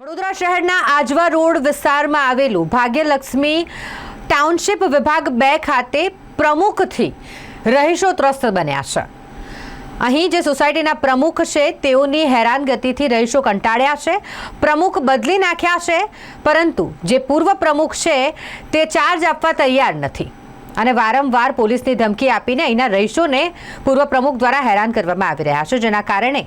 વડોદરા શહેરના આજવા રોડ વિસ્તારમાં આવેલું ભાગ્યલક્ષ્મી ટાઉનશીપ વિભાગ બે ખાતે પ્રમુખથી રહીશો ત્રસ્ત બન્યા છે. અહીં જે સોસાયટીના પ્રમુખ છે, તેઓની હેરાનગતિથી રહીશો કંટાળ્યા છે. પ્રમુખ બદલી નાખ્યા છે, પરંતુ જે પૂર્વ પ્રમુખ છે, તે ચાર્જ આપવા તૈયાર નથી. અને વારંવાર પોલીસની ધમકી આપીને અહીંના રહીશોને પૂર્વ પ્રમુખ દ્વારા હેરાન કરવામાં આવી રહ્યા છે જેના કારણે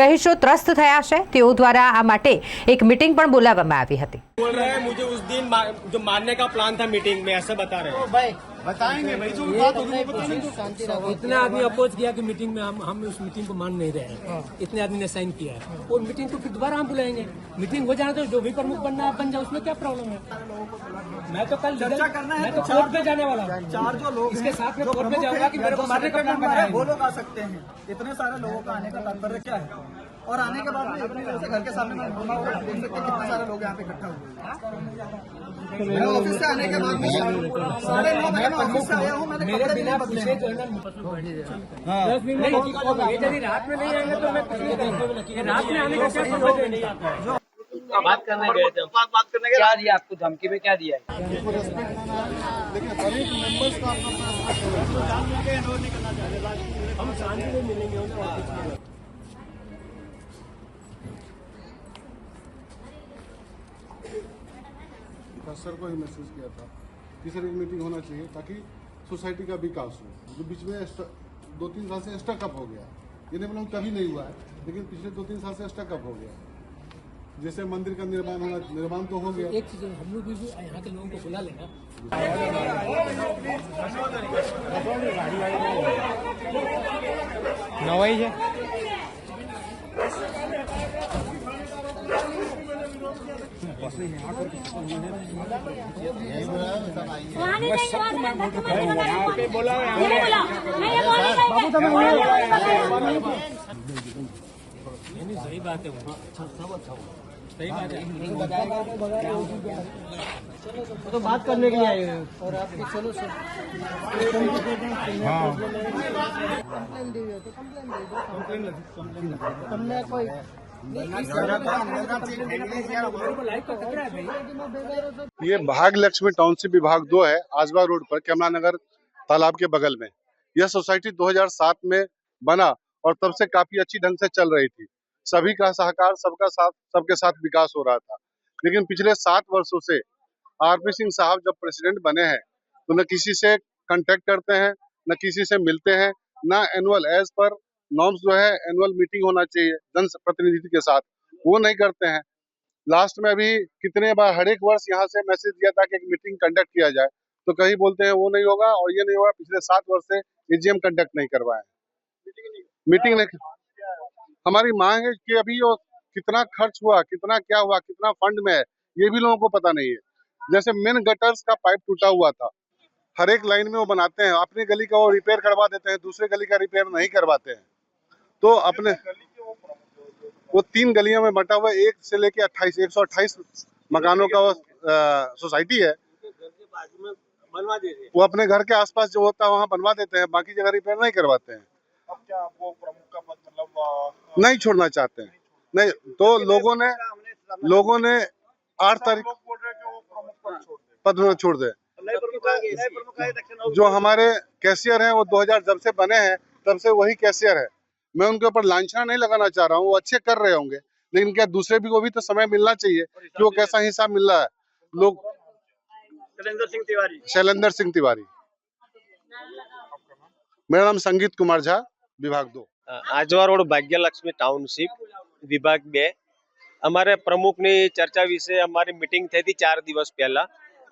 રહીશો ત્રસ્ત થયા છે. તેઓ દ્વારા આ માટે એક મીટિંગ પણ બોલાવવામાં આવી હતી. બોલ રહે મુજે ઉસ દિન જો માનને કા પ્લાન થા મીટિંગ મે એસા બતા રહે ભાઈ बताएँगे भाई जो बात होगी बताएँगे। इतने आदमी अपोज किया कि मीटिंग में हम हम उस मीटिंग को मान नहीं रहे हैं। इतने आदमी ने साइन किया है। और मीटिंग को फिर दोबारा हम बुलाएँगे। मीटिंग हो जाने तो जो भी प्रमुख बनना है बन जाए उसमें क्या प्रॉब्लम है? मैं तो कल चर्चा करना है मैं तो तो कोर्ट पे जाने वाला हूँ। चार जो लोग इसके साथ में कोर्ट में जाऊँगा हैं, कि मेरे को मारने का प्लान वो लोग आ सकते हैं। इतने सारे लोगों का आने का तात्पर्य क्या है? और आने के बाद घर के सामने मैं घूमा हुआ देख सकते हैं कितने सारे लोग यहाँ पे इकट्ठा हुए मैं ऑफ़िस से आने के बाद साढ़े नौ बजे मैं ऑफ़िस से आया हूँ मैंने मेरे कपड़े भी बिना नहीं बदले हैं। है। में यदि रात में नहीं आएँगे तो मैं कुछ नहीं करूँगा। रात में आने का क्या समझ नहीं आता बात करने गए थे बात बात करने के क्या दिया आपको? धमकी में क्या दिया है? था सर को ही मैसेज किया था कि सर एक मीटिंग होना चाहिए ताकि सोसाइटी का विकास हो। जो बीच में दो तीन साल से स्टकअप हो गया। ये नहीं बोला कभी नहीं हुआ है लेकिन पिछले दो तीन साल से स्टकअप हो गया जैसे मंदिर का निर्माण होना निर्माण तो हो गया। एक चीज़ हम लोग भी भी यहाँ के लोगों को बुला लेना नवाई है। वहाँ नहीं जाएँगे वहाँ से अंदर तो मत बताना ये बोला मैं ये बोल। नहीं नहीं नहीं, सही बात है। वो सही बात है ये भाग लक्ष्मी टाउनशिप विभाग दो है, आजवा रोड पर कमला नगर तालाब के बगल में। यह सोसाइटी 2007 में बना और तब से काफ़ी अच्छी ढंग से चल रही थी। सभी का सहकार, सबका साथ, सबके साथ विकास हो रहा था। लेकिन पिछले सात वर्षों से आरपी सिंह साहब जब प्रेसिडेंट बने हैं तो न किसी से कांटेक्ट करते हैं, न किसी से मिलते हैं, न एनुअल एज पर नॉर्म्स जो है एनुअल मीटिंग होना चाहिए जन प्रतिनिधि के साथ। वो नहीं करते हैं। लास्ट में अभी कितने बार हर एक वर्ष यहाँ से मैसेज दिया था कि एक मीटिंग कंडक्ट किया जाए। तो कहीं बोलते हैं वो नहीं होगा और ये नहीं होगा पिछले सात वर्ष से एजीएम कंडक्ट नहीं करवाए मीटिंग नहीं हमारी मांग है कि अभी वो कितना खर्च हुआ कितना क्या हुआ कितना फंड में है ये भी लोगों को पता नहीं है। जैसे मेन गटर्स का पाइप टूटा हुआ था। हर एक लाइन में वो बनाते हैं। अपनी गली का वो रिपेयर करवा देते हैं दूसरे गली का रिपेयर नहीं करवाते हैं। तो अपने वो तीन गलियों में बटा हुआ एक से लेके अट्ठाईस एक सौ अट्ठाईस मकानों का वो सोसाइटी है। वो अपने घर के आसपास जो होता है वहाँ बनवा देते हैं। बाकी जगह रिपेयर नहीं करवाते हैं। अब क्या वो प्रमुख का मतलब नहीं छोड़ना चाहते हैं। नहीं तो लोगों ने लोगों ने आठ तारीख पद छोड़ दे। जो हमारे कैशियर हैं वो 2000 जब से बने हैं तब से वही कैशियर है। मैं उनके ऊपर लांछना नहीं लगाना चाह रहा हूँ वो अच्छे कर रहे होंगे लेकिन क्या दूसरे भी को भी तो समय मिलना चाहिए कि वो कैसा हिसाब मिल रहा है लोग शैलेंद्र सिंह तिवारी शैलेंद्र सिंह तिवारी मेरा नाम संगीत कुमार झा विभाग दो આજવા રોડ ભાગ્યલક્ષ્મી ટાઉનશીપ વિભાગ બે અમારે પ્રમુખની ચર્ચા વિશે અમારી મીટિંગ થઈ હતી ચાર દિવસ પહેલા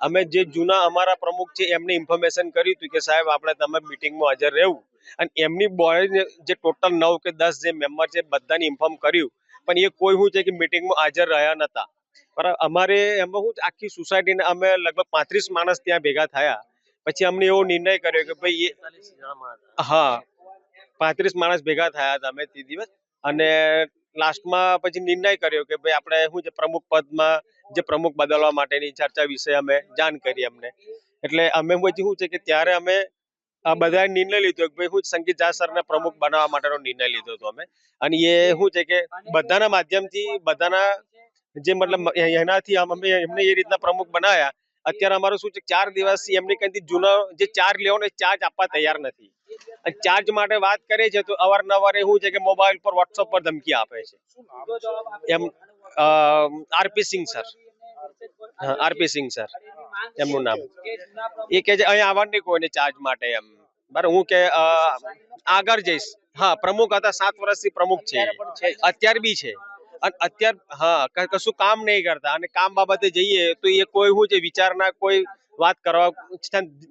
અમે જે જૂના અમારા પ્રમુખ છે એમને ઇન્ફોર્મેશન કર્યું હતું કે સાહેબ આપણે તમે મીટિંગમાં હાજર રહેવું અને એમની બોડી જે ટોટલ નવ કે દસ જે મેમ્બર છે, બધાને ઇન્ફોર્મ કર્યું. પણ એ કોઈ શું છે કે મીટિંગમાં હાજર રહ્યા નતા. પણ અમારે એમાં શું આખી સોસાયટીને અમે લગભગ પાંત્રીસ માણસ ત્યાં ભેગા થયા. પછી અમને એવો નિર્ણય કર્યો કે ભાઈ હા, પાંત્રીસ માણસ ભેગા થયા હતા અમે તે દિવસ. અને લાસ્ટમાં પછી નિર્ણય કર્યો કે ભાઈ આપણે શું છે પ્રમુખ પદમાં જે પ્રમુખ બદલવા માટેની ચર્ચા વિશે અમે જાણ કરી અમને. એટલે અમે પછી શું છે કે ત્યારે અમે બધાએ નિર્ણય લીધો કે ભાઈ હું સંગીત ઝા સરને પ્રમુખ બનાવવા માટેનો નિર્ણય લીધો હતો અમે. અને એ શું છે કે બધાના માધ્યમથી બધાના જે મતલબ એનાથી એમને એ રીતના પ્રમુખ બનાયા. અત્યારે અમારું શું છે, ચાર દિવસથી એમની કંઈથી જૂનો જે ચાર્જ લેવો એ ચાર્જ આપવા તૈયાર નથી. ચાર્જ માટે વાત કરીએ છીએ તો અવારનવાર એવું છે કે મોબાઈલ પર, વોટ્સઅપ પર ધમકી આપે છે. એમ આરપી સિંહ સર. આરપી સિંહ સર. એમનું નામ. એ કે છે અહીંયા આવવાની કોઈને ચાર્જ માટે એમ. બરાબર હું કે આગળ જઈશ. હા પ્રમુખ હતા સાત વર્ષથી પ્રમુખ છે. અત્યારે બી છે. અને અત્યાર હા કશું કામ નહીં કરતા. અને કામ બાબતે જઈએ તો એ કોઈ હું છે વિચારના કોઈ વાત કરવા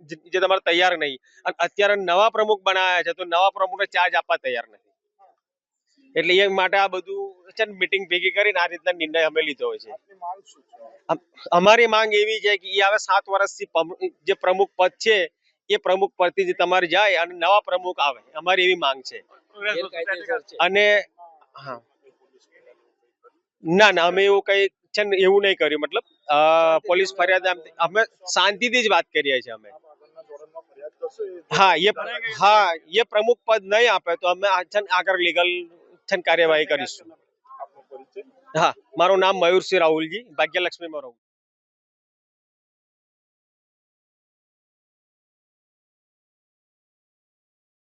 જે જે તમારે તૈયાર નહીં. અને અત્યારે નવા પ્રમુખ બનાવ્યા છે તો નવા પ્રમુખને ચાર્જ આપવા તૈયાર નથી. એટલે એ માટે આ બધું છે ને મીટિંગ ભેગી કરીને આ રીતના નિર્ણય અમે લીધો હોય છે. અમારી માંગ એવી છે કે એ હવે સાત વર્ષથી જે પ્રમુખ પદ છે એ પ્રમુખ પરથી જે તમારે જાય અને નવા પ્રમુખ આવે. અમારી એવી માંગ છે. અને હા. ના ના અમે એવું કઈ છે ને એવું નહીં કર્યું. મતલબ અ, પોલીસ ફરિયાદ અમે શાંતિથી જ વાત કરીએ છીએ અમે. હા એ હા એ પ્રમુખ પદ નહીં આપે તો અમે આ છે ને આગળ લીગલ છે કાર્યવાહી કરીશું. હા મારું નામ મયુરસિંહ રાહુલજી ભાગ્યલક્ષ્મીમાં રહું